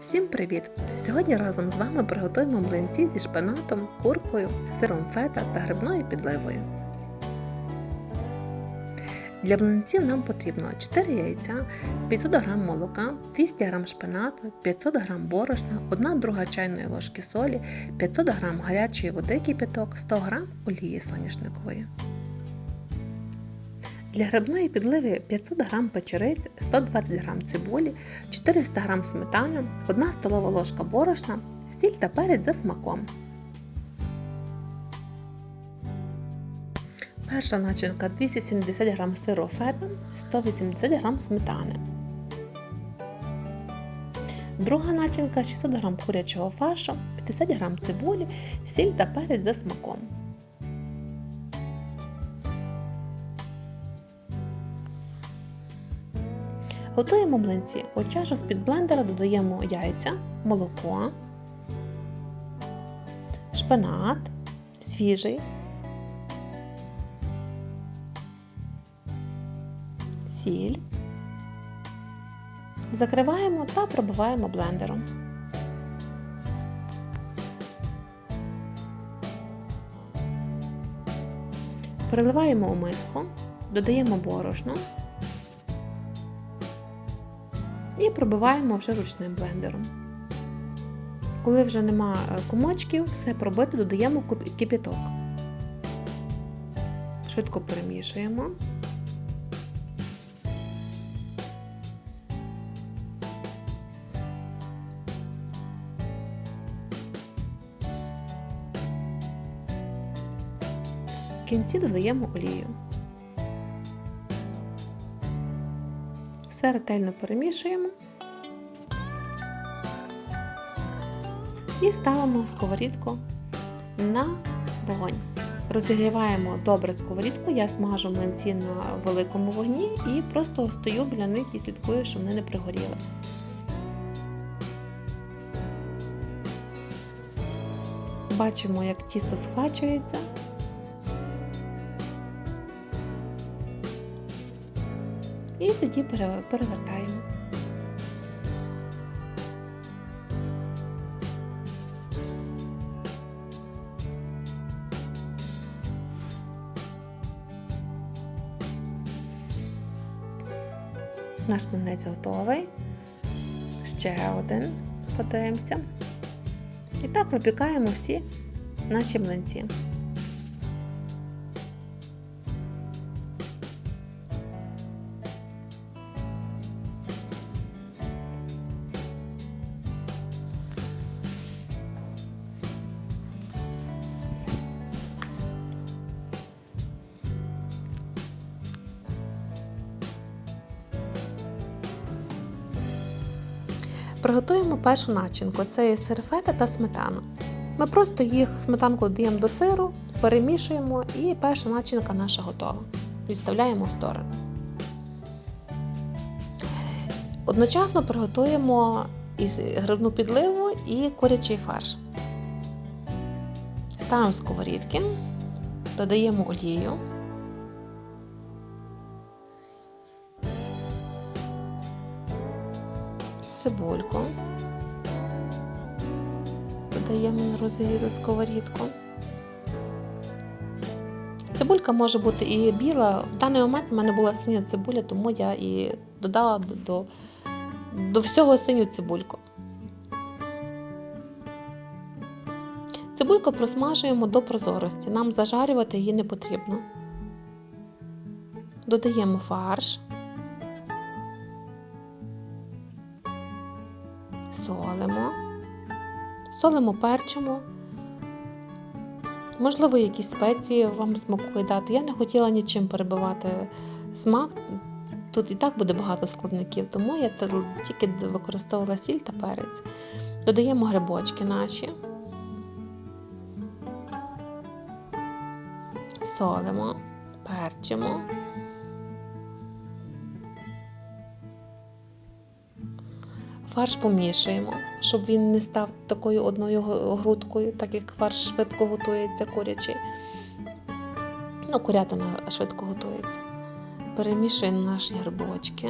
Всім привіт! Сьогодні разом з вами приготуємо млинці зі шпинатом, куркою, сиром фета та грибною підливою. Для млинців нам потрібно 4 яйця, 500 г молока, 200 г шпинату, 500 г борошна, 1 друга чайної ложки солі, 500 г гарячої води кипяток, 100 г олії соняшникової. Для грибної підливи 500 г печериць, 120 г цибулі, 400 г сметани, 1 столова ложка борошна, сіль та перець за смаком. Перша начинка 270 г сиру фета, 180 г сметани. Друга начинка 600 г курячого фаршу, 50 г цибулі, сіль та перець за смаком. Готуємо млинці. У чашу з-під блендера додаємо яйця, молоко, шпинат, свіжий, сіль. Закриваємо та пробиваємо блендером. Переливаємо у миску, додаємо борошно і пробиваємо вже ручним блендером. Коли вже нема комочків, все пробито, додаємо кипяток. Швидко перемішуємо. В кінці додаємо олію. Все ретельно перемішуємо і ставимо сковорідку на вогонь. Розігріваємо добре сковорідку, я смажу млинці на великому вогні і просто стою біля них і слідкую, щоб вони не пригоріли. Бачимо, як тісто схвачується. Тоді перевертаємо. Наш млинець готовий. Ще один подивимося. І так випікаємо всі наші млинці. Приготуємо першу начинку це є сир та сметана. Ми просто їх сметанку додаємо до сиру, перемішуємо і перша начинка наша готова. Відставляємо в сторону. Одночасно приготуємо грибну підливу і курячий фарш. Ставимо сковорідки, додаємо олію. Цибульку. Додаємо розігріту сковорідку. Цибулька може бути і біла. В даний момент в мене була синя цибуля, тому я і додала до, до, до всього синю цибульку. Цибульку просмажуємо до прозорості. Нам зажарювати її не потрібно. Додаємо фарш. Солимо, солимо, перчимо. Можливо, якісь спеції вам смакує дати. Я не хотіла нічим перебивати смак. Тут і так буде багато складників, тому я тільки використовувала сіль та перець. Додаємо грибочки наші, солимо, перчимо. Фарш помішуємо, щоб він не став такою одною грудкою, так як фарш швидко готується курячий. Ну, курятина швидко готується. Перемішуємо наші грибочки,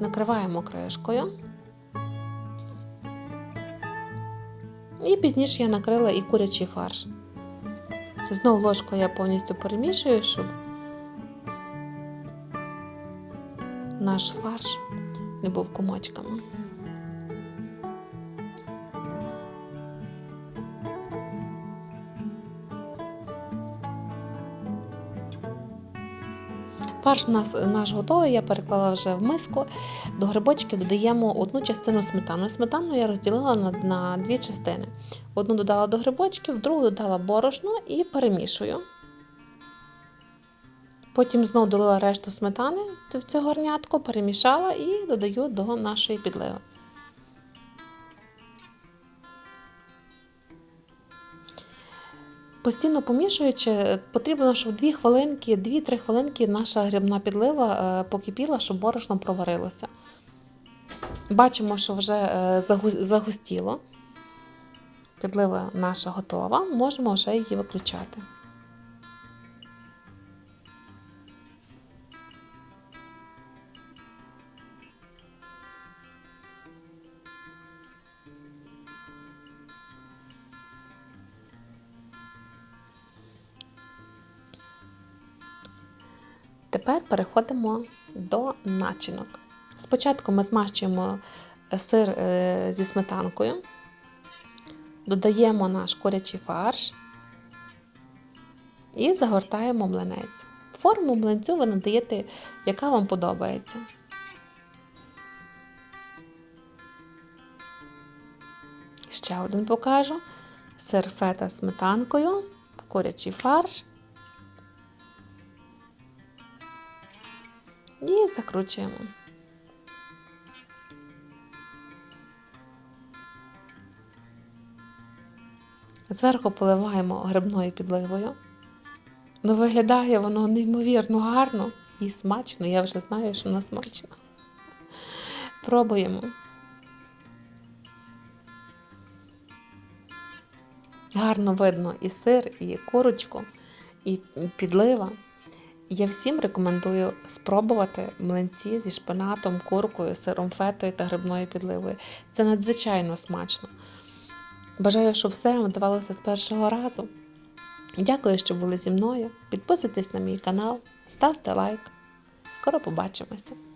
накриваємо кришкою. І пізніше я накрила і курячий фарш. Знову ложкою я повністю перемішую, щоб наш фарш не був комочками. Фарш нас, наш готовий, я переклала вже в миску. До грибочків додаємо одну частину сметани. Сметану я розділила на, на дві частини. Одну додала до грибочків, другу додала борошно і перемішую. Потім знову долила решту сметани в цю горнятку, перемішала і додаю до нашої підливи. Постійно помішуючи, потрібно, щоб 2 хвилинки, 2-3 хвилинки наша грибна підлива е, покипіла, щоб борошно проварилося. Бачимо, що вже е, загустіло. Підлива наша готова, можемо вже її виключати. Тепер переходимо до начинок. Спочатку ми змащуємо е, сир е, зі сметанкою, додаємо наш курячий фарш і загортаємо млинець. Форму млинцю ви надаєте, яка вам подобається. Ще один покажу. Сир фета з сметанкою, курячий фарш. І закручуємо. Зверху поливаємо грибною підливою. Ну, виглядає воно неймовірно гарно і смачно. Я вже знаю, що воно смачно. Пробуємо. Гарно видно і сир, і курочку, і підлива. Я всім рекомендую спробувати млинці зі шпинатом, куркою, сиром фетою та грибною підливою. Це надзвичайно смачно. Бажаю, щоб все вам вдавалося з першого разу. Дякую, що були зі мною. Підписуйтесь на мій канал, ставте лайк. Скоро побачимося!